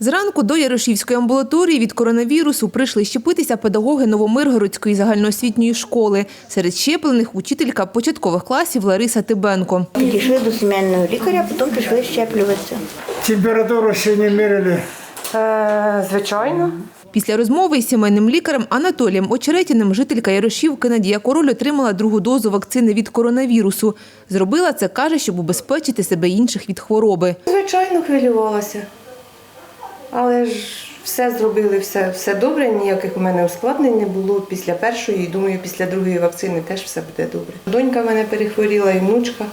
Зранку до Ярошівської амбулаторії від коронавірусу прийшли щепитися педагоги Новомиргородської загальноосвітньої школи. Серед щеплених учителька початкових класів Лариса Тибенко. Дійшли до сімейного лікаря, потім пішли щеплюватися. Температуру ще не міряли. Е, звичайно. Після розмови із сімейним лікарем Анатолієм Очеретіним жителька Ярошівки Надія Король отримала другу дозу вакцини від коронавірусу. Зробила це, каже, щоб убезпечити себе і інших від хвороби. Звичайно, хвилювалася. Але ж все зробили, все, все добре, ніяких у мене ускладнень не було після першої, і думаю, після другої вакцини теж все буде добре. Донька в мене перехворіла і внучка.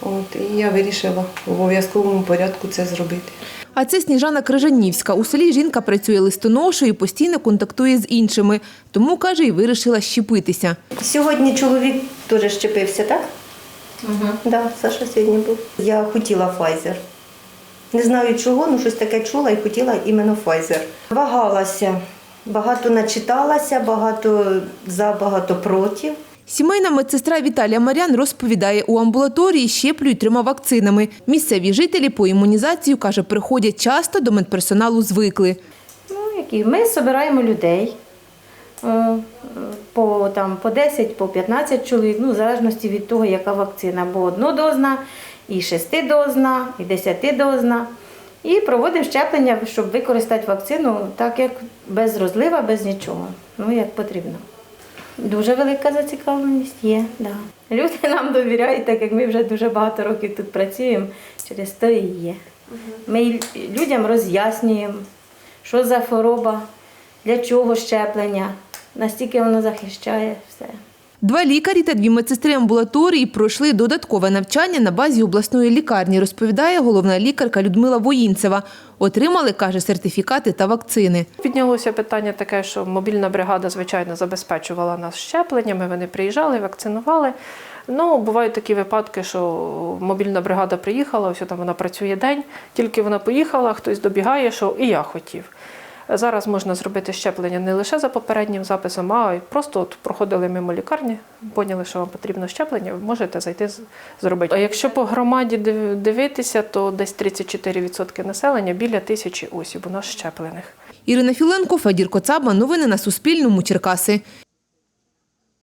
От, і я вирішила в обов'язковому порядку це зробити. А це Сніжана Крижанівська. У селі жінка працює листоношою, постійно контактує з іншими. Тому, каже, і вирішила щепитися. Сьогодні чоловік теж щепився, так? Угу. Да, Саша сьогодні був. Я хотіла Pfizer. Не знаю чого, але щось таке чула і хотіла іменно Pfizer. Вагалася, багато начиталася, багато за, багато проти. Сімейна медсестра Віталія Марян розповідає, у амбулаторії щеплюють трьома вакцинами. Місцеві жителі по імунізацію, каже, приходять часто, до медперсоналу звикли. Ну, які? Ми збираємо людей по, там, по 10, по 15 чоловік, ну, в залежності від того, яка вакцина, бо однодозна, і шестидозна, і десятидозна. І проводимо щеплення, щоб використати вакцину так, як без розлива, без нічого. Ну, як потрібно. Дуже велика зацікавленість є, да. Люди нам довіряють, так як ми вже дуже багато років тут працюємо, через то і є. Ми людям роз'яснюємо, що за хвороба, для чого щеплення, настільки воно захищає все. Два лікарі та дві медсестри амбулаторії пройшли додаткове навчання на базі обласної лікарні, розповідає головна лікарка Людмила Воїнцева. Отримали, каже, сертифікати та вакцини. Піднялося питання таке, що мобільна бригада, звичайно, забезпечувала нас щепленнями. Вони приїжджали, вакцинували. Ну, бувають такі випадки, що мобільна бригада приїхала, ось там вона працює день, тільки вона поїхала, хтось добігає, що і я хотів. Зараз можна зробити щеплення не лише за попереднім записом, а й просто от проходили мимо лікарні, поняли, що вам потрібно щеплення, ви можете зайти зробити. А якщо по громаді дивитися, то десь 34% населення біля тисячі осіб у нас щеплених. Ірина Філенко, Федір Коцаба. Новини на Суспільному. Черкаси.